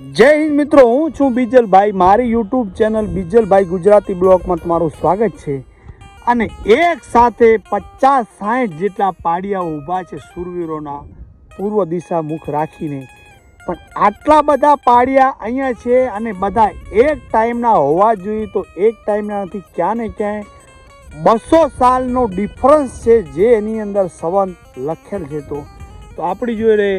જય હિન્દ મિત્રો, હું છું બીજલભાઈ. મારી યુટ્યુબ ચેનલ બીજલભાઈ ગુજરાતી બ્લોગમાં તમારું સ્વાગત છે. અને એક સાથે પચાસ સાઠ જેટલા પાડિયાઓ ઊભા છે સુરવીરોના પૂર્વ દિશા મુખ રાખીને. પણ આટલા બધા પાડિયા અહીંયા છે અને બધા એક ટાઈમના હોવા જોઈએ તો એક ટાઈમના નથી ક્યાં ને ક્યાંય બસો સાલનો ડિફરન્સ છે જે એની અંદર સંબંધ લખેલ છે તો આપણી જોડે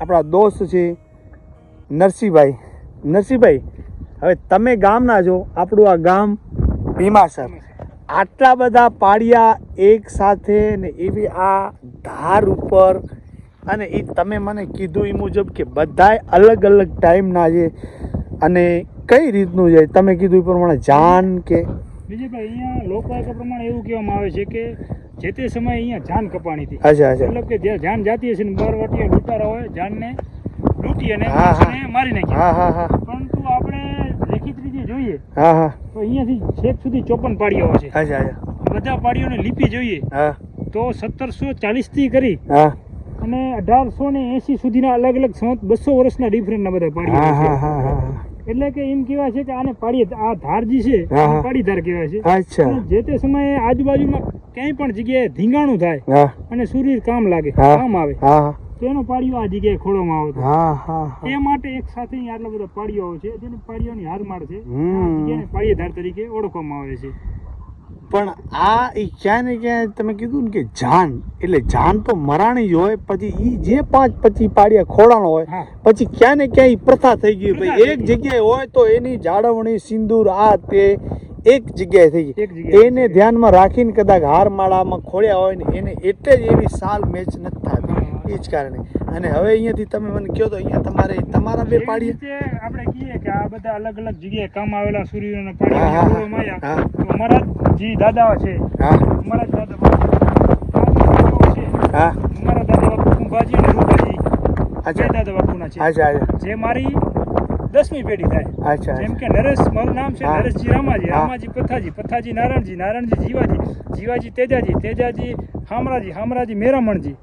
આપણા દોસ્ત છે નરસિંહભાઈ. નરસિંહભાઈ હવે તમે ગામના છો આપણું આ ગામ ભીમાસર. આટલા બધા પાડિયા એક સાથે ને એવી આ ધાર ઉપર અને એ તમે મને કીધું એ મુજબ કે બધાય અલગ અલગ ટાઈમના છે અને કઈ રીતનું છે? તમે કીધું એ પ્રમાણે જાન કે બીજીભાઈ અહીંયા લોકવાયકા પ્રમાણે એવું કહેવામાં આવે છે કે જે તે સમયે અહીંયા જાન કપાણી હતી. અચ્છા અચ્છા. મતલબ કે જે જાન જાતી હશે ને બાર વાટીએ લૂંટારા હોય જાનને લૂંટી અને મારી હા પરંતુ આપણે લેખિત રીતે જોઈએ તો અહીંયાથી છેક સુધી ચોપન પાડીઓ છે. બધા પાડીઓને લીપી જોઈએ. તો સત્તરસો ચાલીસથી કરી અને અઢારસો ને એસી સુધીના અલગ અલગ બસો વર્ષના ડિફરન્ટના બધા પાડીઓ એટલે કે એમ કેવાય છે કે આને પાડી આ ધાર જે છે પાડી ધાર કહેવાય છે. અચ્છા. જે તે સમયે આજુબાજુમાં ક્યાંય પણ જગ્યાએ ધીંગાણું થાય અને શરીર કામ લાગે કામ આવે. હા હા તો એનો પાડીઓ આ જગ્યાએ ખોળવામાં આવતો હા હા હા. એ માટે એક સાથે આટલા બધા પાડીઓ છે જેને પાડીઓની હારમાળ છે જગ્યાને પાડીયધાર તરીકે ઓળખવામાં આવે છે. પણ આ એ ક્યાં ને ક્યાં તમે કીધું ને કે જાન એટલે જાન તો મરાણી જ હોય પછી ઈ જે પાંચ પછી પાડિયા ખોડાણો હોય પછી ક્યાં ને ક્યાં ઈ પ્રથા થઈ ગઈ ભાઈ એક જગ્યાએ હોય તો એની જાળવણી સિંદૂર આ તે એક જગ્યાએ થઈ ગઈ. એને ધ્યાનમાં રાખીને કદાચ હાર માળામાં ખોળ્યા હોય ને એને એટલે જ એવી સાલ મેચ નથી થતી. એ જ કારણે. અને હવે અહીંયાથી તમે મને કહો તો અહીંયા તમારે તમારા બે પાડીએ. આપણે કહીએ કે આ બધા અલગ અલગ જગ્યાએ કામ આવેલા સૂર્યના તો અમારા જે દાદા છે. હા. અમારા દાદા છે. અમારા દાદા બાપુ કુંભાજી અને રૂપાજી. અચ્છા. દાદા બાપુના છે. અચ્છા જે મારી દસમી પેઢી થાય. અચ્છા જેમ કે નરેશ મારું નામ છે નરેશજી રામાજી રામાજી પથાજી પથાજી નારાયણજી નારાયણજી જીવાજી જીવાજી તેજાજી તેજાજી હામરાજી હામરાજી મેરામણજી.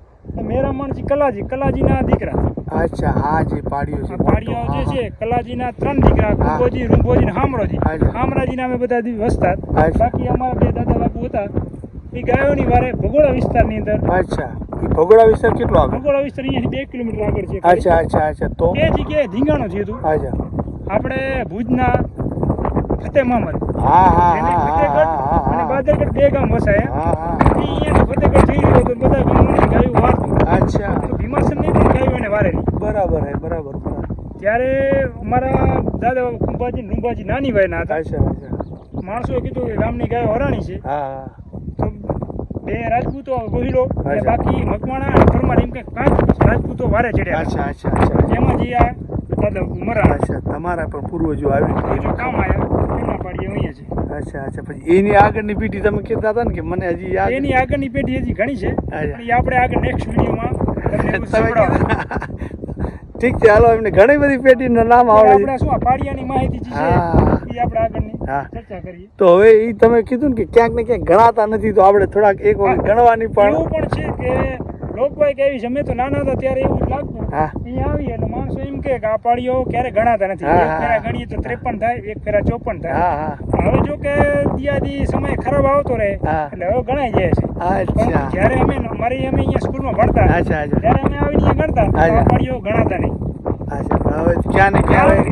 મેરામણજી કલાજી કલાજીના દીકરા અચ્છા આ જે પાડીઓ છે પાડીઓ જે છે કલાજીના ત્રણ દીકરા કુંભોજી રૂંભોજી ને હામરોજી હામરાજી નામે બધા વસતા. બાકી અમારા બે દાદા બાપુ હતા. એ ગાયોની વારે ભગોડા વિસ્તારની અંદર. અચ્છા. ભગોડા વિસ્તાર કેટલો આગળ? ભગોડા વિસ્તાર અહીંયાથી બે કિલોમીટર આગળ છે. અચ્છા અચ્છા અચ્છા. તો? એ જગ્યાએ ધીંગાણું છે હતું. અચ્છા. આપણે ભુજના ફતેહ મામદ હા હા હા હા બે ગામ વસાયા. હા હા. એ અહીંયાથી ફતેહગઢ રહ્યો તો બધા ગામોની ગાયું વારતું અચ્છા. તો ભીમાસરની પણ ગાયું એને વારેલી બરાબર હે બરાબર બરાબર. ત્યારે અમારા દાદા કુંભાજી નુંભાજી નાની વયના હતા. અચ્છા અચ્છા. માણસોએ કીધું કે ગામની ગાયો હરાણી છે. હા તો બે રાજપૂતો ગોહિલો અને બાકી મકવાણા અને પરમાર એમ કે પાંચ રાજપૂતો વારે ચડ્યા. અચ્છા અચ્છા અચ્છા. જેમાં જે આ મરા અચ્છા તમારા પણ પૂર્વજો આવી કામ આવ્યા છે. અચ્છા અચ્છા પછી એની આગળની પેઢી તમે કહેતા હતા ને કે મને હજી યાદ એની આગળની પેઢી હજી ઘણી છે. આપણે આગળ નેક્સ્ટ વિડીયોમાં. ઠીક છે હાલો એમને ઘણી બધી પેઢીના નામ આવડે આપણે શું પાડિયાની માહિતી. છે એ આપણે આગળની ચર્ચા કરીએ. તો હવે એ તમે કીધું ને કે ક્યાંક ને ક્યાંક ગણાતા નથી તો આપણે થોડાક એક વખત ગણવાની પણ એવું પણ છે કે લોકવાયક એવી છે. તો નાના હતા ત્યારે એવું જ લાગતું. અહીંયા આવી એટલે માણસો એમ કે આ પાડીઓ ક્યારે ગણાતા નથી. એક ફેરા ગણીએ તો ત્રેપન થાય એક ફેરા ચોપન થાય. હવે જો કે દિયાદી સમય ખરાબ આવતો રહે એટલે હવે ગણાઈ જાય છે. જયારે અમે મારી અમે અહીંયા સ્કૂલમાં ભણતા ત્યારે અમે આવીને અહીંયા ગણતા પાડીઓ ગણાતા નહીં.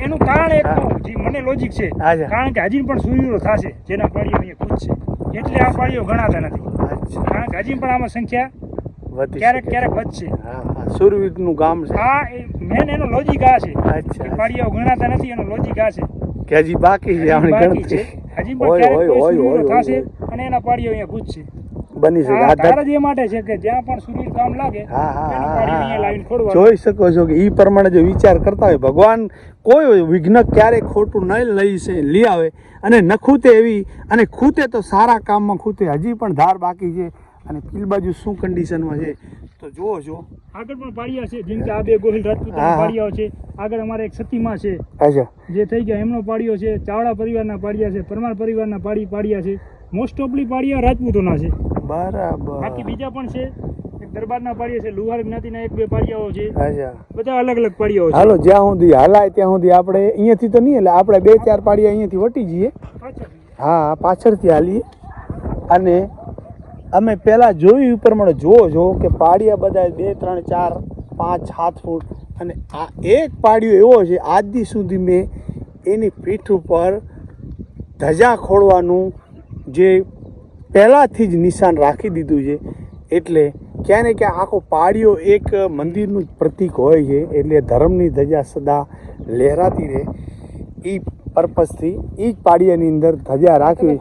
એનું કારણ એક મને લોજિક છે. કારણ કે હજી પણ સૂર્યો થશે જેના પાડીઓ અહીંયા છે. એટલે આ પાળીઓ ગણાતા નથી. કારણ કે હજી પણ આમાં સંખ્યા વધી ક્યારેક ક્યારેક વધશે. હા સુરવીરનું ગામ છે. હા મેન એનો લોજિક આ છે. અચ્છા પાડીઓ ગણાતા નથી એનો લોજિક આ છે. કે હજી બાકી છે આપણી ગણતરી. હજી પણ ક્યારેક કોઈ હોય, થશે અને એના પાડીઓ અહીંયા પૂછશે બની શકે. આધાર જ માટે છે કે જ્યાં પણ સુરવીર કામ લાગે હા હા જોઈ શકો છો કે એ પ્રમાણે જો વિચાર કરતા હોય ભગવાન કોઈ વિઘ્ન ક્યારેય ખોટું નહીં લઈ છે લઈ આવે. અને ન ખૂતે એવી અને ખૂતે તો સારા કામમાં ખૂતે હજી પણ ધાર બાકી છે. અને પીલ બાજુ શું કન્ડિશનમાં છે? તો જુઓ છો આગળ પણ પાળિયા છે જેમ કે આ બે ગોહિલ રાજપૂત. પાડિયાઓ છે. આગળ અમારે એક સતીમાં છે. જે થઈ ગયા એમનો પાડિયો છે. ચાવડા પરિવારના પાડિયા છે પરમાર પરિવારના પાડી પાડિયા છે. મોસ્ટ ઓફલી પાડિયા રાજપૂતોના છે. બરાબર. બાકી બીજા પણ છે. એક દરબારના પાડીઓ છે લુહાર જ્ઞાતિના એક બે પાડિયાઓ છે. બધા અલગ અલગ પાડિયાઓ છે. હાલો જ્યાં સુધી હલાય ત્યાં સુધી આપણે અહીંયાથી તો નહીં એટલે આપણે બે ચાર પાડીયા અહીંયાથી વટી જઈએ. હા પાછળથી હાલીએ. અને અમે પહેલાં જોયું ઉપર મને જુઓ જો કે પાડિયા બધા બે ત્રણ ચાર પાંચ સાત ફૂટ. અને આ એક પાડિયો એવો છે આજથી સુધી મેં એની પીઠ ઉપર ધજા ખોડવાનું જે પહેલાંથી જ નિશાન રાખી દીધું છે. એટલે ક્યાં ને ક્યાં આખો પાડિયો એક મંદિરનું જ પ્રતીક હોય છે એટલે ધર્મની ધજા સદા લહેરાતી રહે. એ પર્પઝથી એ જ પાડિયાની અંદર ધજા રાખવી.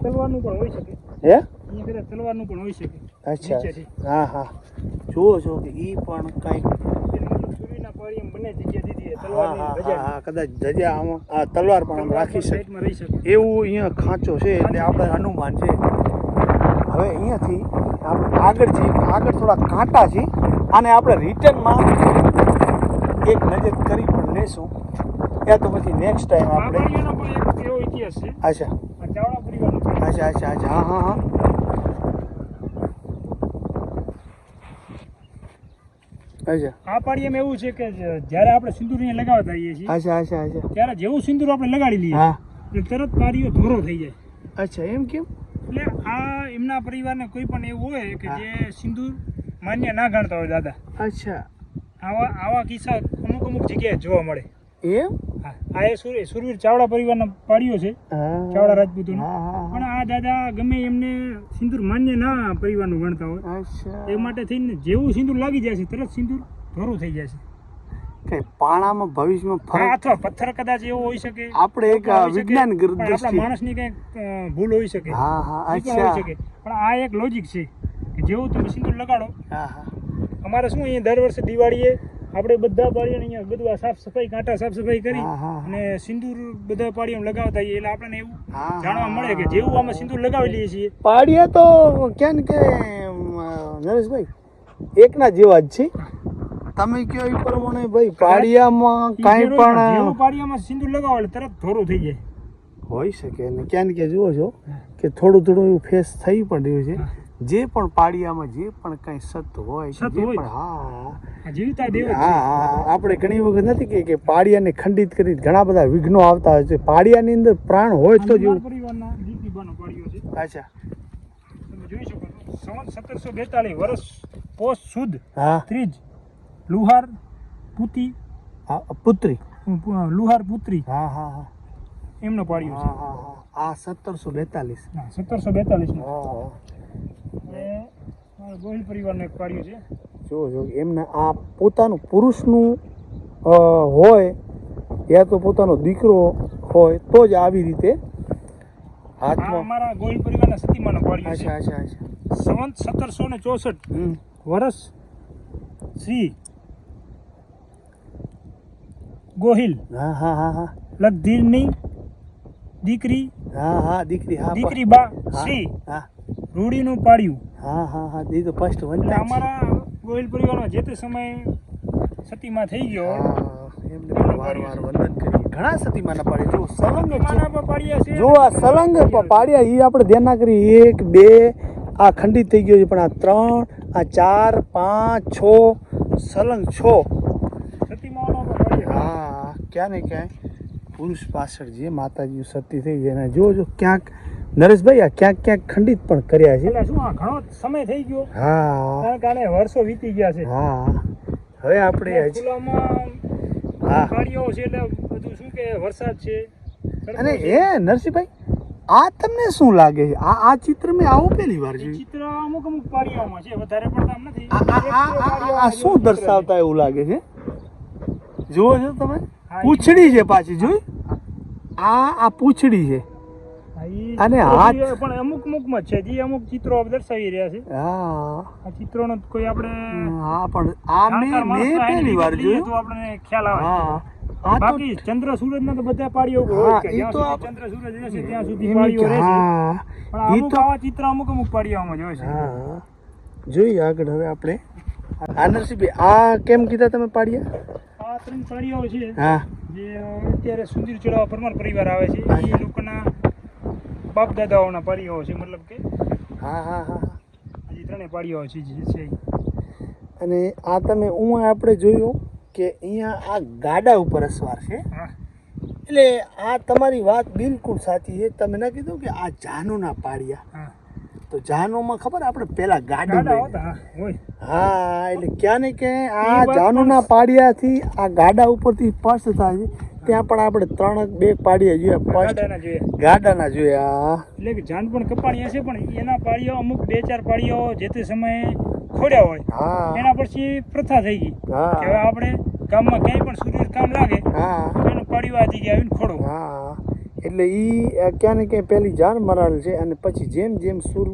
હે? કદાચ તલવારનું પણ હોઈ શકે. અચ્છા. હા હા. જુઓ છો કે એ પણ કંઈક તલવાર પણ આમ રાખી શકે. એવું અહીંયા ખાંચો છે એટલે આપણે હનુમાન છે. હવે અહીંયાથી આપણે આગળ છે આગળ થોડા કાંટા છે અને આપણે રિટર્નમાં એક નજર કરી પણ લેશું. ત્યાં તો પછી નેક્સ્ટ ટાઈમ આપણે. અચ્છા અચ્છા અચ્છા. હા હા હા અચ્છા આ પાળીયામાં એવું છે કે જ્યારે આપણે સિંદૂર અહીંયા લગાવતા હોઈએ છીએ અચ્છા અચ્છા અચ્છા. ત્યારે જેવું સિંદૂર આપણે લગાડી લઈએ એટલે તરત પાળીઓ ધોરો થઈ જાય. અચ્છા એમ કેમ? એટલે આ એમના પરિવારને કોઈ પણ એવું હોય કે જે સિંદૂર માન્ય ના ગણતા હોય દાદા. અચ્છા. આવા આવા કિસ્સા અમુક અમુક જગ્યાએ જોવા મળે. એમ? આ એ સુર સુરવીર ચાવડા પરિવારના પાડ્યો છે. ચાવડા રાજપૂતોનો. પણ આ દાદા ગમે એમને સિંદૂર માન્ય ના પરિવારનું ગણતા હોય. એ માટે થઈને જેવું સિંદૂર લાગી જાય છે તરત સિંદૂર ધોરું થઈ જાય છે. પાણામાં ભવિષ્યમાં ફરક અથવા પથ્થર કદાચ એવો હોઈ શકે. આપણે એક વિજ્ઞાન માણસની કંઈક ભૂલ હોઈ શકે. હા હા પણ અચ્છા. પણ આ એક લોજિક છે કે જેવું તમે સિંદૂર લગાડો હા હા. અમારે શું અહીંયા દર વર્ષે દિવાળીએ આપણે બધા પાડીઓને અહીંયા બધું આ સાફ સફાઈ કાંટા સાફ સફાઈ કરી. અને સિંદૂર બધા પાડીઓ લગાવતા એટલે આપણને એવું જાણવા મળે કે જેવું આમાં સિંદૂર લગાવી લઈએ છીએ. પાડિયા તો કેમ કે નરેશભાઈ એકના જેવા જ છે. તમે કયો એ પ્રમાણે ભાઈ? પાડિયામાં કાંઈ પણ જેવું સિંદૂર લગાવો એટલે તરત ધોરું થઈ જાય. હોઈ શકે ને. ક્યાં ક્યાં જુઓ છો કે થોડું થોડું એવું ફેસ થઈ પણ રહ્યું છે. જે પણ પાડિયામાં જે પણ કઈ સત હોય સત હોય. હા. જીવતા દેવ હા હા આપણે ઘણી વખત નથી કે કે પાડિયાને ખંડિત કરી ઘણા બધા વિઘ્નો આવતા હોય છે. પાડિયાની અંદર પ્રાણ હોય તો જીવ. પરિવારના છે. અચ્છા. તમે જોઈ શકો છો. સત્તરસો બેતાલીસ વર્ષ પોષ સુદ હા. ત્રીજ લુહાર પુતી હા પુત્રી. લુહાર પુત્રી. હા હા હા. એમનો પાડ્યો હા હા હા. આ સત્તરસો બેતાલીસ. છે સત્તરસો બેતાલીસ હા હા. મારા ગોહિલ પરિવારનો એક પાડ્યો છે. જો જો એમને આ પોતાનું પુરુષનું હોય યા તો પોતાનો દીકરો હોય તો જ આવી રીતે હાથમાં અમારા ગોહિલ પરિવારના સતીમાનો પાડ્યો છે. અચ્છા અચ્છા સંવંત સત્તરસો ને ચોસઠ વર્ષ શ્રી ગોહિલ. હા હા હા હા. લગધીરની દીકરી હા હા દીકરી હા દીકરી બા શ્રી. હા. રૂડીનું પાડ્યું. હા હા હા એ તો ફર્સ્ટ વન અમારા ગોહિલ પરિવારમાં જે તે સમયે સતીમાં થઈ ગયો. એમને વાર વાર વંદન કરી ઘણા સતીમાના પાડે. જો સલંગ પાડ્યા છે. જો આ સલંગ પાડ્યા એ આપણે ધ્યાન ના કરી એક બે આ ખંડિત થઈ ગયો છે પણ આ ત્રણ આ ચાર પાંચ છ સલંગ છ. હા ક્યાં ને ક્યાંય પુરુષ પાછળ જે માતાજી સતી થઈ છે અને જો જો ક્યાંક નરેશભાઈ આ ક્યાંક ક્યાંક ખંડિત પણ કર્યા છે. એટલે શું આ ઘણો સમય થઈ ગયો? હા. કારણ કે આને વર્ષો વીતી ગયા છે. હા. હવે આપણે ખુલ્લામાં હા. પાડીઓ છે એટલે બધું શું કે વરસાદ છે. અને એ નરસિંહભાઈ આ તમને શું લાગે છે? આ આ ચિત્ર મેં આવું પહેલી વાર જોયું. ચિત્ર અમુક અમુક પાડીઓમાં છે વધારે પડતા નથી. આ આ- આ- શું દર્શાવતા એવું લાગે છે? જુઓ છો તમે? પૂંછડી છે પાછી જોઈ આ આ પૂંછડી છે. અને ચિત્રો હાથ- પણ અમુક અમુકમાં માં છે જે અમુક ચિત્રો દર્શાવી રહ્યા છે. હા. આ ચિત્રોનો કોઈ આપણે હા પણ આ મેં મેં પહેલી વાર જોયું તો આપણને ખ્યાલ આવે. હા. બાકી ચંદ્ર સૂરજ ના તો બધા પાડીઓ હોય કે જ્યાં ચંદ્ર સૂરજ રહેશે ત્યાં સુધી પાડીઓ રહેશે. હા. પણ અમુક તો આવા ચિત્ર અમુક અમુક પાડીઓમાં જ હોય છે. હા. જોઈએ આગળ હવે આપણે. આનરસીભાઈ આ કેમ કીધા તમે પાડ્યા આ ત્રણ પાડીઓ છે. હા. જે અત્યારે સુંદર ચડાવવા પરમાર પરિવાર આવે છે. એ લોકોના બાપ દાદાઓના પાડીઓ છે મતલબ કે? હા હા હા હા. હજી ત્રણેય પાડીઓ છે જે છે અને આ તમે હું આપણે જોયું કે અહીંયા આ ગાડા ઉપર અસવાર છે. એટલે આ તમારી વાત બિલકુલ સાચી છે. તમે ના કીધું કે આ જાનુના પાડિયા? તો જાનુમાં ખબર આપણે પેલા ગાડું હા એટલે ક્યાં ને ક્યાં આ જાનુના પાડિયાથી આ ગાડા ઉપરથી સ્પષ્ટ થાય છે. ત્યાં પણ આપણે ત્રણ બે પાડીએ જોઈએ. સ્પષ્ટ ગાડાના જોઈએ. જોયા એટલે કે જાન પણ કપાણી હશે પણ એના પાળીઓ અમુક બે ચાર પાડીઓ જે તે સમયે ખોડ્યા હોય. હા. એના પછી પ્રથા થઈ ગઈ. કે હવે હા આપણે ગામમાં ક્યાંય પણ સૂર્ય કામ લાગે હા. એનું પાડીઓ આ ગયા આવીને ખોડો. હા. એટલે ઈ ક્યાં ને ક્યાંય પેલી જાન મરાળ છે અને પછી જેમ જેમ સૂર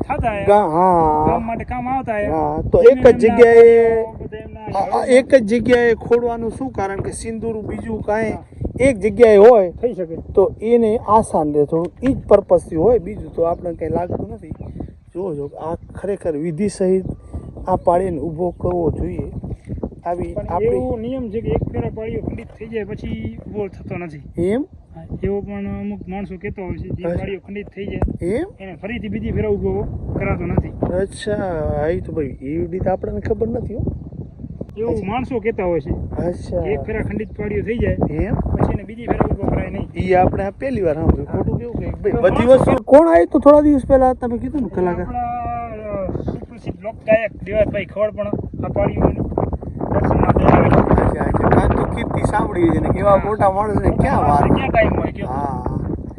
થતા હા. કામ આવતા એ હા તો એક જ જગ્યાએ એક જ જગ્યાએ ખોડવાનું શું કારણ કે સિંદૂર બીજું કાંઈ એક જગ્યાએ હોય થઈ શકે. તો એને આસાન રહે થોડું એ જ પર્પઝથી હોય. બીજું તો આપણે કંઈ લાગતું નથી. જોજો જો આ ખરેખર વિધિ સહિત આ પાડીને ઊભો કરવો જોઈએ. આવી પણ આપણી નિયમ છે કે એક ફેરા પાળીઓ ખંડિત થઈ જાય પછી ઊભો થતો નથી. એમ? એવો પણ અમુક માણસો કહેતો હોય છે દિવાળીઓ ખંડિત થઈ જાય એમ? એને ફરીથી બીજી ફેરા ઊભો કરાતો નથી. અચ્છા આ તો ભાઈ એવી રીતે આપણને ખબર નથી હો. એવું માણસો કહેતા હોય છે. અચ્છા. એક ફેરા ખંડિત પાળીઓ થઈ જાય એમ? પછી એને બીજી ફેરા ઊભો કરાય નહીં. એ આપણે પહેલી વાર સાંભળ્યું. ખોટું કેવું કે ભાઈ બધી વસ્તુ કોણ આવ્યું તો થોડા દિવસ પહેલા? તમે કીધું ને કલાકાર. સુપ્રસિદ્ધ લોકગાયક દેવાભાઈ ખવડ પણ આ પાળીઓને દર્શન માટે આવેલા. અચ્છા અચ્છા કાં તો કીર્તિ સાંભળી છે ને કેવા મોટા માણસ ને ક્યાં વાત ક્યાં ટાઈમ હોય હા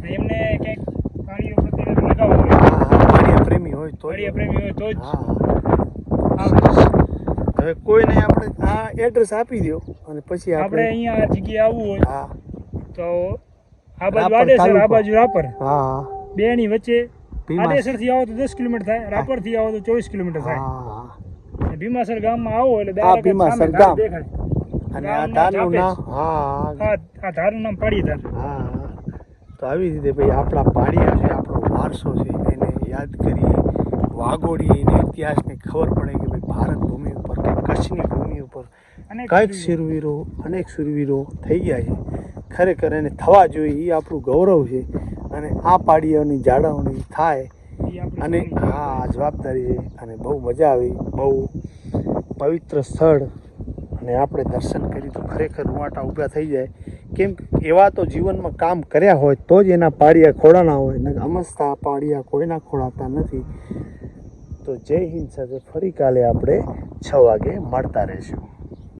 એમને ક્યાંક પ્રાણીઓ પ્રત્યે લગાવ હોય. પ્રેમી હોય તો પ્રેમી હોય તો જ. હવે કોઈને આપણે આ એડ્રેસ આપી દો અને પછી આપણે અહીંયા આ જગ્યાએ આવવું હોય હા. તો આ બાજુ આડેસર આ બાજુ રાપર. હા બે ની વચ્ચે આડેસરથી આવો તો દસ કિલોમીટર થાય રાપરથી આવો તો ચોવીસ કિલોમીટર થાય. હા. ભીમાસર ગામમાં આવો એટલે ભીમાસર ગામ. દેખાય. અને આ ધારનું નામ હા. આ ધારનું નામ પાડીધાર હા. તો આવી રીતે ભાઈ આપણા પાડિયા છે આપણો વારસો છે એને યાદ કરીએ વાગોડીએ એને ઇતિહાસને ખબર પડે કે ભાઈ ભારત ભૂમિ ઉપર કે કચ્છની ભૂમિ ઉપર કંઈક શૂરવીરો અનેક શૂરવીરો થઈ ગયા છે. ખરેખર એને થવા જોઈએ એ આપણું ગૌરવ છે. અને આ પાડિયાની જાળવણી થાય અને. હા જવાબદારી છે. અને બહુ મજા આવી બહુ પવિત્ર સ્થળ અને આપણે દર્શન કરી તો ખરેખર રૂવાટા ઊભા થઈ જાય. કેમ એવા તો જીવનમાં કામ કર્યા હોય તો જ એના પાડિયા ખોડાના હોય. ને અમસ્તા પાડિયા કોઈના ખોડાતા નથી. તો જય હિન્દ સાથે ફરી કાલે આપણે છ વાગે મળતા રહીશું.